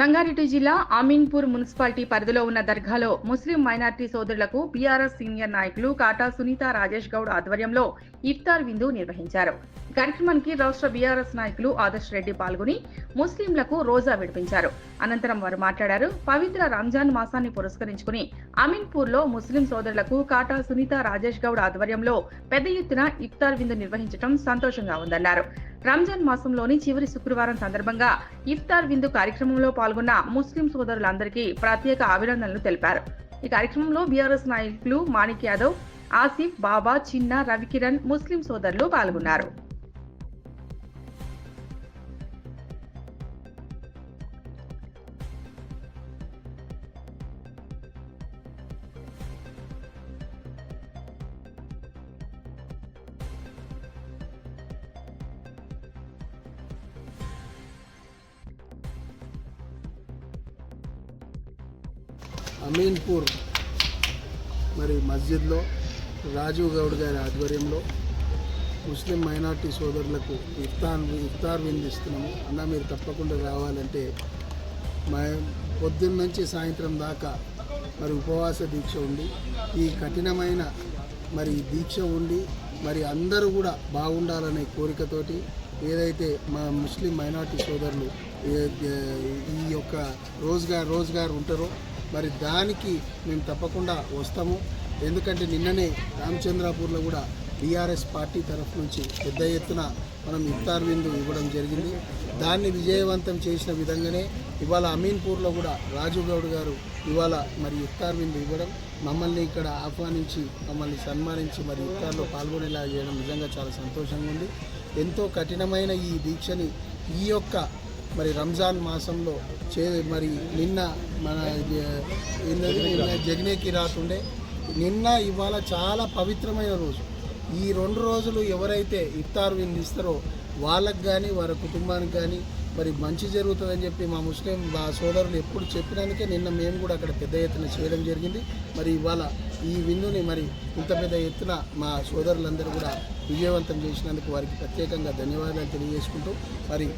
సంగారెడ్డి జిల్లా అమీన్పూర్ మున్సిపాలిటీ పరిధిలో ఉన్న దర్గాలో ముస్లిం మైనార్టీ సోదరులకు బీఆర్ఎస్ సీనియర్ నాయకులు కాటా సునీత రాజేష్ గౌడ్ ఆధ్వర్యంలో ఇఫ్తార్ విందు నిర్వహించారు. కార్యక్రమానికి రాష్ట్ర బీఆర్ఎస్ నాయకులు ఆదర్శ్ రెడ్డి పాల్గొని ముస్లింలకు రోజా విడిపించారు. అనంతరం వారు మాట్లాడారు. పవిత్ర రంజాన్ మాసాన్ని పురస్కరించుకుని అమీన్పూర్లో ముస్లిం సోదరులకు కాటా సునీత రాజేష్ గౌడ్ ఆధ్వర్యంలో పెద్ద ఎత్తున ఇఫ్తార్ విందు నిర్వహించడం సంతోషంగా ఉందన్నారు. రంజాన్ మాసంలోని చివరి శుక్రవారం సందర్భంగా ఇఫ్తార్ విందు కార్యక్రమంలో పాల్గొన్న ముస్లిం సోదరులందరికీ ప్రత్యేక అభినందనలు తెలిపారు. ఈ కార్యక్రమంలో బీఆర్ఎస్ నాయకులు మాణిక్ యాదవ్ ఆసిఫ్ బాబా చిన్న రవికిరణ్ ముస్లిం సోదరులు పాల్గొన్నారు. అమీన్పూర్ మరి మస్జిద్లో రాజీవ్ గౌడ్ గారి ఆధ్వర్యంలో ముస్లిం మైనార్టీ సోదరులకు ఇఫ్తార్ ఇఫ్తార్ విందిస్తున్నాము. అన్న మీరు తప్పకుండా రావాలంటే మా పొద్దున్న నుంచి సాయంత్రం దాకా మరి ఉపవాస దీక్ష ఉండి ఈ కఠినమైన మరి దీక్ష ఉండి మరి అందరూ కూడా బాగుండాలనే కోరికతోటి ఏదైతే మా ముస్లిం మైనార్టీ సోదరులు ఈ యొక్క రోజ్గార్ రోజ్గార్ ఉంటారో మరి దానికి మేము తప్పకుండా వస్తాము. ఎందుకంటే నిన్ననే రామచంద్రాపూర్లో కూడా బీఆర్ఎస్ పార్టీ తరఫు నుంచి పెద్ద ఎత్తున మనం ఇఫ్తార్ విందు ఇవ్వడం జరిగింది. దాన్ని విజయవంతం చేసిన విధంగానే ఇవాళ అమీన్పూర్లో కూడా రాజు గౌడ్ గారు ఇవాళ మరి ఇఫ్తార్ విందు ఇవ్వడం మమ్మల్ని ఇక్కడ ఆహ్వానించి మమ్మల్ని సన్మానించి మరి ఇఫ్తార్లో పాల్గొనేలా చేయడం నిజంగా చాలా సంతోషంగా ఉంది. ఎంతో కఠినమైన ఈ దీక్షని ఈ యొక్క మరి రంజాన్ మాసంలో చే మరి నిన్న మన జగ్నేకి రాతుండే నిన్న ఇవాళ చాలా పవిత్రమైన రోజు. ఈ రెండు రోజులు ఎవరైతే ఇఫ్తార్ విందిస్తారో వాళ్ళకు కానీ వారి కుటుంబానికి కానీ మరి మంచి జరుగుతుందని చెప్పి మా ముస్లిం మా సోదరులు ఎప్పుడు చెప్పినందుకే నిన్న మేము కూడా అక్కడ పెద్ద ఎత్తున చేయడం జరిగింది. మరి ఇవాళ ఈ విందుని మరి ఇంత పెద్ద ఎత్తున మా సోదరులందరూ కూడా విజయవంతం చేసినందుకు వారికి ప్రత్యేకంగా ధన్యవాదాలు తెలియజేసుకుంటూ మరి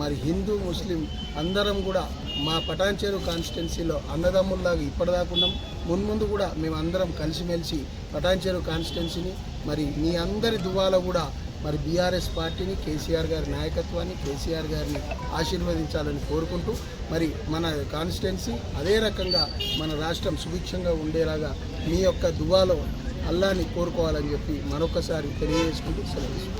మరి హిందూ ముస్లిం అందరం కూడా మా పటాన్చేరు కాన్స్టిట్యున్సీలో అన్నదమ్ముల్లాగా ఇప్పటిదాకా ఉన్నాం. మున్ముందు కూడా మేము అందరం కలిసిమెలిసి పటాన్చేరు కాన్స్టిట్యున్సీని మరి మీ అందరి దువాలో కూడా మరి బీఆర్ఎస్ పార్టీని కేసీఆర్ గారి నాయకత్వాన్ని కేసీఆర్ గారిని ఆశీర్వదించాలని కోరుకుంటూ మరి మన కాన్స్టిట్యున్సీ అదే రకంగా మన రాష్ట్రం సుభిక్షంగా ఉండేలాగా మీ యొక్క దువాలో అల్లాని కోరుకోవాలని చెప్పి మరొకసారి తెలియజేసుకుంటూ సెలవు